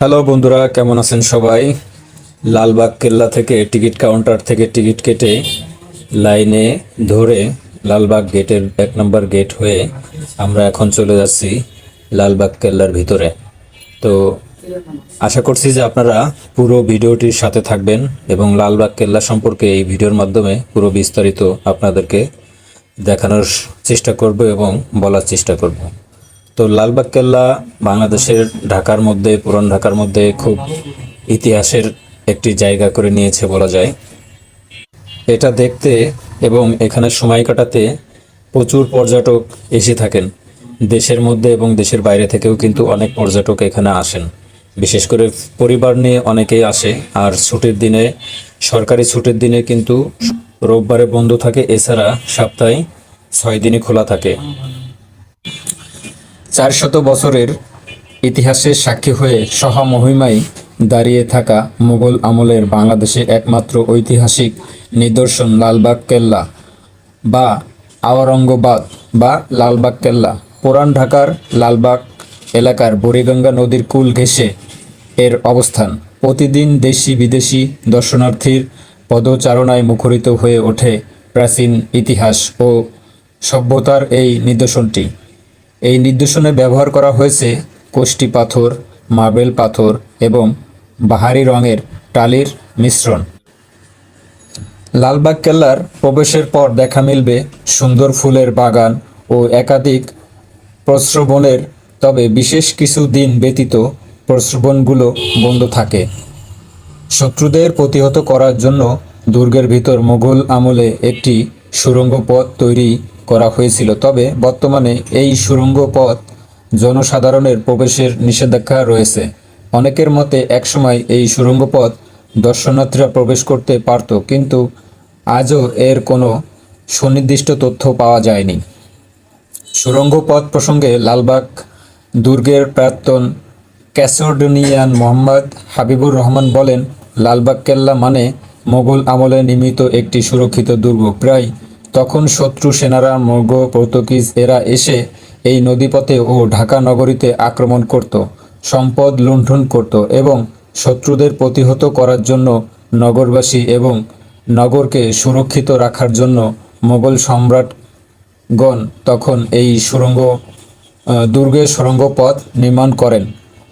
Hello বন্ধুরা, কেমন আছেন সবাই? লালবাগ কেল্লা থেকে টিকিট কাউন্টার থেকে টিকিট কেটে লাইনে ধরে লালবাগ গেটের এক নম্বর গেট হয়ে আমরা এখন চলে যাচ্ছি লালবাগ কেল্লার ভিতরে। তো আশা করছি যে আপনারা পুরো ভিডিওটির সাথে থাকবেন এবং লালবাগ কেল্লা সম্পর্কে এই ভিডিওর মাধ্যমে পুরো বিস্তারিত আপনাদেরকে দেখানোর চেষ্টা করব এবং বলার চেষ্টা করব। তো লালবাগ কেল্লা বাংলাদেশের ঢাকার মধ্যে, পুরান ঢাকার মধ্যে খুব ইতিহাসের একটি জায়গা করে নিয়েছে বলা যায়। এটা দেখতে এবং এখানে সময় কাটাতে প্রচুর পর্যটক এসে থাকেন। দেশের মধ্যে এবং দেশের বাইরে থেকেও কিন্তু অনেক পর্যটক এখানে আসেন। বিশেষ করে পরিবার নিয়ে অনেকেই আসে। আর ছুটির দিনে, সরকারি ছুটির দিনে কিন্তু রোববারে বন্ধ থাকে। এছাড়া সপ্তাহে ছয় দিনই খোলা থাকে। চারশত বছরের ইতিহাসের সাক্ষী হয়ে সহামহিমায় দাঁড়িয়ে থাকা মুঘল আমলের বাংলাদেশে একমাত্র ঐতিহাসিক নিদর্শন লালবাগ কেল্লা বা আওরঙ্গবাদ বা লালবাগ কেল্লা। পুরান ঢাকার লালবাগ এলাকার বুড়িগঙ্গা নদীর কুল ঘেঁষে এর অবস্থান। প্রতিদিন দেশি বিদেশি দর্শনার্থীর পদচারণায় মুখরিত হয়ে ওঠে প্রাচীন ইতিহাস ও সভ্যতার এই নিদর্শনটি। এই নির্দেশনে ব্যবহার করা হয়েছে কোষ্টি পাথর মার্বেল পাথর এবং বাহারি রঙের টালির মিশ্রণ। লালবাগ কেল্লার প্রবেশের পর দেখা মিলবে সুন্দর ফুলের বাগান ও একাধিক প্রশ্রবণের তবে বিশেষ কিছু দিন ব্যতীত প্রশ্রবণগুলো বন্ধ থাকে। শত্রুদের প্রতিহত করার জন্য দুর্গের ভিতর মোগল আমলে একটি সুড়ঙ্গ পথ তৈরি করা হয়েছিল। তবে বর্তমানে এই সুড়ঙ্গ পথ জনসাধারণের প্রবেশের নিষেধাজ্ঞা রয়েছে। অনেকের মতে একসময় এই সুড়ঙ্গ পথ দর্শনার্থীরা প্রবেশ করতে পারত, কিন্তু আজও এর কোনো সুনির্দিষ্ট তথ্য পাওয়া যায়নি। সুড়ঙ্গ পথ প্রসঙ্গে লালবাগ দুর্গের প্রাক্তন ক্যাসোডোনিয়ান মোহাম্মদ হাবিবুর রহমান বলেন, লালবাগ কেল্লা মানে মোগল আমলে নির্মিত একটি সুরক্ষিত দুর্গ। প্রায় তখন শত্রু সেনারা মর্গ পর্তুগিজ এরা এসে এই নদীপথে ও ঢাকা নগরীতে আক্রমণ করত, সম্পদ লুণ্ঠন করত এবং শত্রুদের প্রতিহত করার জন্য নগরবাসী এবং নগরকে সুরক্ষিত রাখার জন্য মোগল সম্রাটগণ তখন এই সুড়ঙ্গ দুর্গে সুড়ঙ্গ পথ নির্মাণ করেন।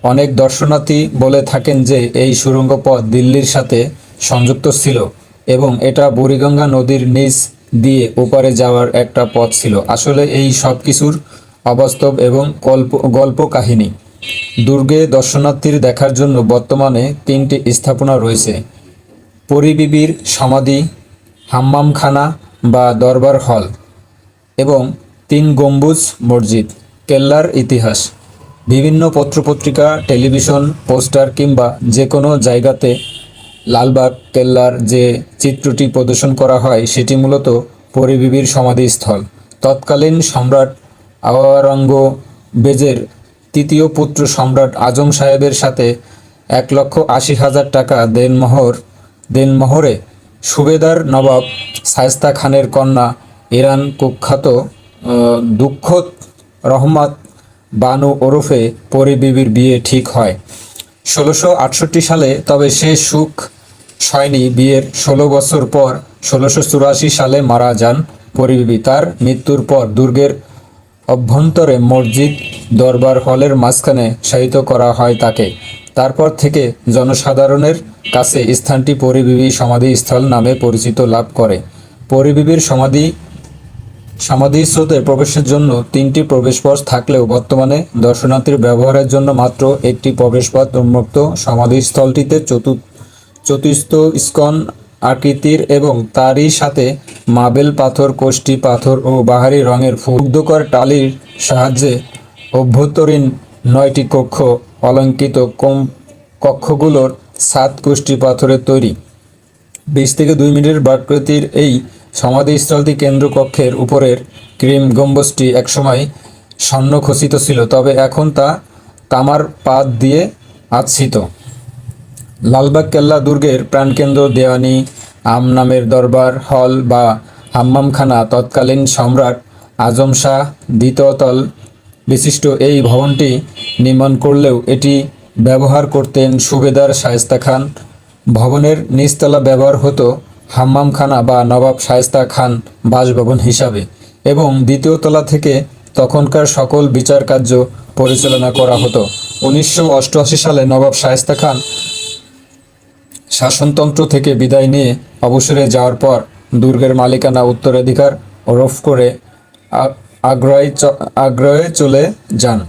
অনেক দর্শনার্থী বলে থাকেন যে এই সুড়ঙ্গ পথ দিল্লির সাথে সংযুক্ত ছিল এবং এটা বুড়িগঙ্গা নদীর নিচ দিয়ে ওপারে যাওয়ার একটা পথ ছিল। আসলে এই সব কিছুর অবাস্তব এবং গল্প গল্প কাহিনী। দুর্গে দর্শনার্থীর দেখার জন্য বর্তমানে তিনটি স্থাপনা রয়েছে। পরিবিবির সমাধি, হাম্মামখানা বা দরবার হল এবং তিন গম্বুজ মসজিদ, কেল্লার ইতিহাস। বিভিন্ন পত্রপত্রিকা, টেলিভিশন, পোস্টার কিংবা যে কোনো জায়গাতে লালবাগ, কেল্লার যে চিত্রটি প্রদর্শন করা হয়, সেটি মূলত পরিবিবির সমাধিস্থল। তৎকালীন সম্রাট আওয়ারঙ্গ বেজের তৃতীয় পুত্র সম্রাট আজম সাহেবের সাথে এক লক্ষ আশি হাজার টাকা দেনমোহর, দেনমোহরে সুবেদার নবাব শায়স্তা খানের কন্যা ইরান কুখ্যাত দুঃখত রহমত বানু ওরফে পরিবিবির বিয়ে ঠিক হয়। ষোলোশো সালে তবে সে সুখ হয়নি বিয়ের ষোলো বছর পর ষোলোশো চুরাশি সালে মারা যান। পরিবিবি তার মৃত্যুর পর দুর্গের অভ্যন্তরে মসজিদ দরবার হলের মাঝখানে শায়িত করা হয় তাকে। তারপর থেকে জনসাধারণের কাছে স্থানটি পরিবিবি সমাধিস্থল নামে পরিচিত লাভ করে। পরিবিবির সমাধি, সমাধিস্রোতে প্রবেশের জন্য তিনটি প্রবেশপথ থাকলেও বর্তমানে দর্শনার্থীর ব্যবহারের জন্য মাত্র একটি প্রবেশপথ উন্মুক্ত সমাধিস্থলটিতে চতুর্থ চতুস্থ স্কন আকৃতির এবং তারই সাথে মাবেল পাথর কোষ্টি পাথর ও বাহারি রঙের ফুগ্ধকর টালির সাহায্যে অভ্যন্তরীণ নয়টি কক্ষ অলঙ্কিত কম কক্ষগুলোর সাত কোষ্টি পাথরের তৈরি। বিশ থেকে দুই মিনিটের বাকৃতির এই সমাধিস্থলটি কেন্দ্র কক্ষের উপরের ক্রিম গম্বুজটি একসময় স্বর্ণ খচিত ছিল, তবে এখন তা তামার পাত দিয়ে আচ্ছিত। লালবাগ কেল্লা দুর্গের প্রাণকেন্দ্র দেওয়ানি, আম নামের দরবার, হল বা হাম্মামখানা, তৎকালীন সম্রাট আজম শাহ দ্বিতীয়তল বিশিষ্ট এই ভবনটি নির্মাণ করলেও এটি ব্যবহার করতেন সুবেদার শায়েস্তা খান। ভবনের নিচতলা ব্যবহার হতো হাম্মামখানা বা নবাব শায়েস্তা খান বাসভবন হিসাবে এবং দ্বিতীয় তলা থেকে তখনকার সকল বিচার কার্য পরিচালনা করা হতো। উনিশশো অষ্টআশি সালে নবাব শায়েস্তা খান শাসনতন্ত্র থেকে বিদায় নিয়ে অবসরে যাওয়ার পর দুর্গের মালিকানা উত্তরাধিকার রোফ করে আ- আগ্রায় চ- আগ্রায় চলে যান।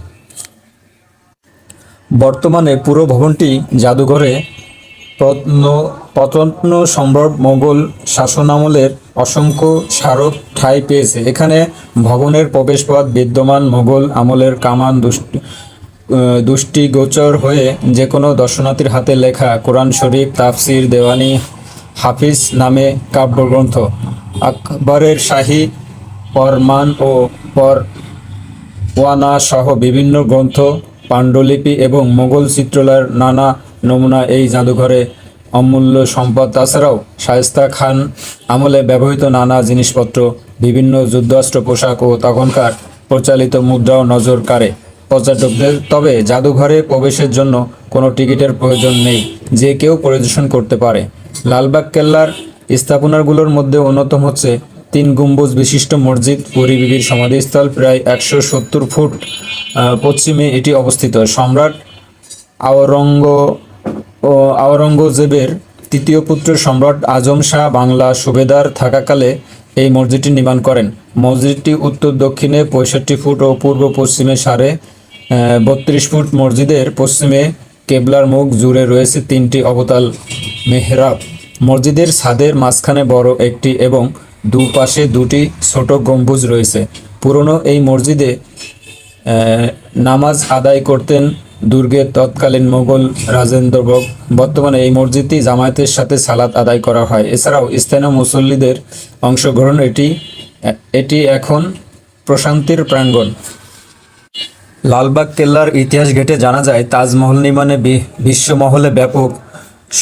বর্তমানে পুরো ভবনটি জাদুঘরে প্রত্ন প্রত্ন সম্ভব মোগল শাসনামলের অসংখ্য স্মারক ঠাঁই পেয়েছে। এখানে ভবনের প্রবেশপথ বিদ্যমান মোগল আমলের কামান দুষ্টি দৃষ্টিগোচর হয়ে যে কোনো দর্শনার্থীর হাতে লেখা কোরআন শরীফ, তাফসির, দেওয়ানি, হাফিজ নামে কাব্যগ্রন্থ। আকবরের শাহী, পরমান ও পর ওয়ানা সহ বিভিন্ন গ্রন্থ, পাণ্ডুলিপি এবং মোগল চিত্রলার নানা নমুনা এই জাদুঘরে অমূল্য সম্পদ। তাছাড়াও শায়েস্তা খান আমলে ব্যবহৃত নানা জিনিসপত্র, বিভিন্ন যুদ্ধাস্ত্র পোশাক ও তখনকার প্রচালিত মুদ্রাও নজর কাড়ে। পর্যটকদের, তবে জাদুঘরে প্রবেশের জন্য কোনো টিকিটের প্রয়োজন নেই, যে কেউ পরিদর্শন করতে পারে। লালবাগ কেল্লার স্থাপনাগুলোর মধ্যে অন্যতম হচ্ছে তিন গম্বুজ বিশিষ্ট মসজিদ পরি বিবির সমাধিস্থল, প্রায় একশো সত্তর ফুট পশ্চিমে এটি অবস্থিত। সম্রাট আওরঙ্গ, ও আওরঙ্গজেবের তৃতীয় পুত্র সম্রাট আজম শাহ বাংলা সুবেদার থাকাকালে এই মসজিদটি নির্মাণ করেন। মসজিদটি উত্তর দক্ষিণে পঁয়ষট্টি ফুট ও পূর্ব পশ্চিমে সাড়ে বত্রিশ ফুট মসজিদের পশ্চিমে কেবলার মুখ জুড়ে রয়েছে তিনটি অবতাল মেহরাব। মসজিদের ছাদের মাঝখানে বড় একটি এবং দুপাশে দুটি ছোট গম্বুজ রয়েছে। পুরনো এই মসজিদে নামাজ আদায় করতেন দুর্গের তৎকালীন মোগল রাজেন্দ্র ব- বর্তমানে এই মসজিদটি জামায়াতের সাথে সালাত আদায় করা হয়। এছাড়াও স্থানীয় মুসল্লিদের অংশগ্রহণ এটি এটি এখন প্রশান্তির প্রাঙ্গণ। লালবাগ কেল্লার ইতিহাস ঘেটে জানা যায়, তাজমহল নির্মাণে বিশ্বমহলে ব্যাপক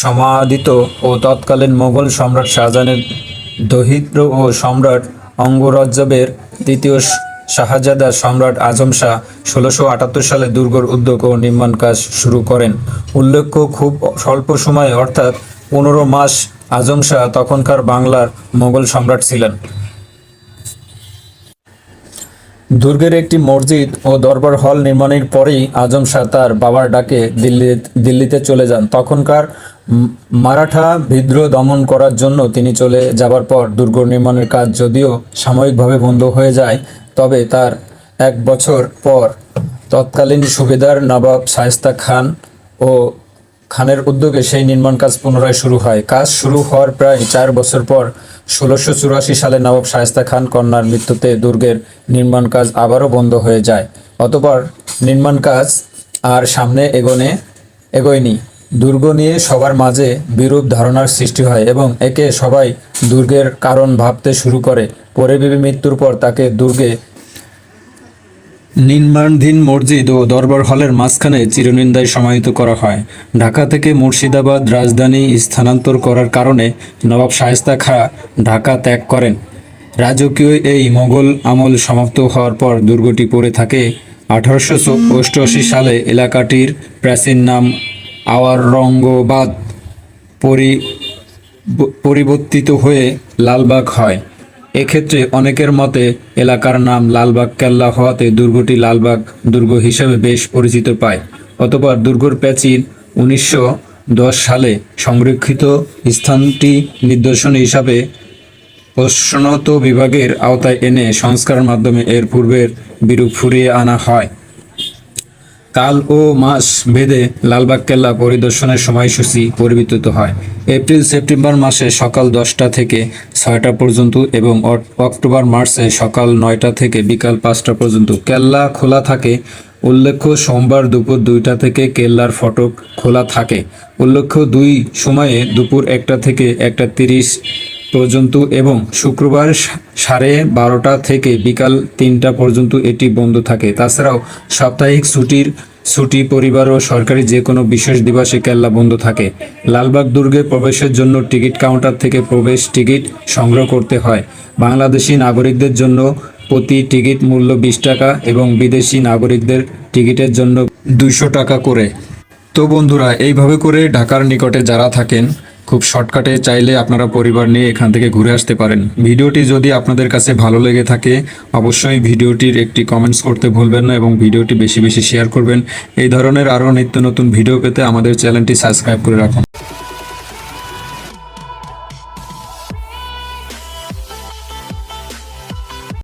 সমাদিত ও তৎকালীন মোগল সম্রাট শাহজাহানের দহিদ্র ও সম্রাট অঙ্গরাজ্যবের দ্বিতীয় শাহজাদা সম্রাট আজম শাহ ষোলোশো আটাত্তর সালে দুর্গর উদ্যোগ ও নির্মাণ কাজ শুরু করেন। উল্লেখ্য, খুব স্বল্প সময়ে, অর্থাৎ পনেরো মাস, আজম শাহ তখনকার বাংলার মোগল সম্রাট ছিলেন। দুর্গের একটি মসজিদ ও দরবার হল নির্মাণের পরেই আজম শাহ তার বাবার ডাকে দিল্লি, দিল্লিতে চলে যান। তখনকার মারাঠা বিদ্রোহ দমন করার জন্য তিনি চলে যাবার পর দুর্গ নির্মাণের কাজ যদিও সাময়িকভাবে বন্ধ হয়ে যায়, তবে তার এক বছর পর তৎকালীন সুবেদার নবাব শায়েস্তা খান ও খানের উদ্যোগে সেই নির্মাণ কাজ পুনরায় শুরু হয়। কাজ শুরু হওয়ার প্রায় চার বছর পর ষোলোশো চুরাশি সালে নবাব শায়েস্তা খান কন্যার মৃত্যুতে দুর্গের নির্মাণ কাজ আবারও বন্ধ হয়ে যায়। অতপর নির্মাণ কাজ আর সামনে এগোনে, এগোয়নি। দুর্গ নিয়ে সবার মাঝে বিরূপ ধারণার সৃষ্টি হয় এবং একে সবাই দুর্গের কারণ ভাবতে শুরু করে। পরে বিবি মৃত্যুর পর তাকে দুর্গে নির্মাণধীন মসজিদ ও দরবার হলের মাঝখানে চিরনিন্দায় সমাহিত করা হয়। ঢাকা থেকে মুর্শিদাবাদ রাজধানী স্থানান্তর করার কারণে নবাব শায়েস্তা খা ঢাকা ত্যাগ করেন। রাজকীয় এই মোগল আমল সমাপ্ত হওয়ার পর দুর্গটি পড়ে থাকে আঠারোশো অষ্টআশি সালে এলাকাটির প্রাচীন নাম আওয়ারঙ্গবাদ পরি পরিবর্তিত হয়ে লালবাগ হয়। এক্ষেত্রে অনেকের মতে এলাকার নাম লালবাগ কেল্লা হওয়াতে দুর্গটি লালবাগ দুর্গ হিসেবে বেশ পরিচিত পায়। অতপর দুর্গর প্রাচীর উনিশশো দশ সালে সংরক্ষিত স্থানটি নিদর্শন হিসাবে প্রশ্নত বিভাগের আওতায় এনে সংস্কারের মাধ্যমে এর পূর্বের বিরূপ ফুরিয়ে আনা হয়। কাল ও মাস ভেদে লালবাগ কেল্লা পরিদর্শনের সময়সূচি পরিবর্তিত হয়। এপ্রিল, সেপ্টেম্বর মাসে সকাল দশটা থেকে ছয়টা পর্যন্ত এবং অক্টোবর, মার্চে সকাল নয়টা থেকে বিকাল পাঁচটা পর্যন্ত। কেল্লা খোলা থাকে। উল্লেখ্য, সোমবার দুপুর দুইটা থেকে কেল্লার ফটক খোলা থাকে। উল্লেখ্য, দুই সময়ে দুপুর একটা থেকে একটা তিরিশ পর্যন্ত এবং শুক্রবার সাড়ে বারোটা থেকে বিকাল তিনটা পর্যন্ত এটি বন্ধ থাকে। তাছাড়াও সাপ্তাহিক ছুটির, ছুটি পরিবার ও সরকারি যে কোনো বিশেষ দিবসে কেল্লা বন্ধ থাকে। লালবাগ দুর্গে প্রবেশের জন্য টিকিট কাউন্টার থেকে প্রবেশ টিকিট সংগ্রহ করতে হয়। বাংলাদেশি নাগরিকদের জন্য প্রতি টিকিট মূল্য বিশ টাকা এবং বিদেশি নাগরিকদের টিকিটের জন্য দুইশো টাকা করে। তো বন্ধুরা, এইভাবে করে ঢাকার নিকটে যারা থাকেন খুব শর্টকাটে চাইলে আপনারা পরিবার নিয়ে এখান থেকে ঘুরে আসতে পারেন। ভিডিওটি যদি আপনাদের কাছে ভালো লেগে থাকে, অবশ্যই ভিডিওটির একটি কমেন্টস করতে ভুলবেন না এবং ভিডিওটি বেশি বেশি শেয়ার করবেন। এই ধরনের আরও নিত্য নতুন ভিডিও পেতে আমাদের চ্যানেলটি সাবস্ক্রাইব করে রাখুন।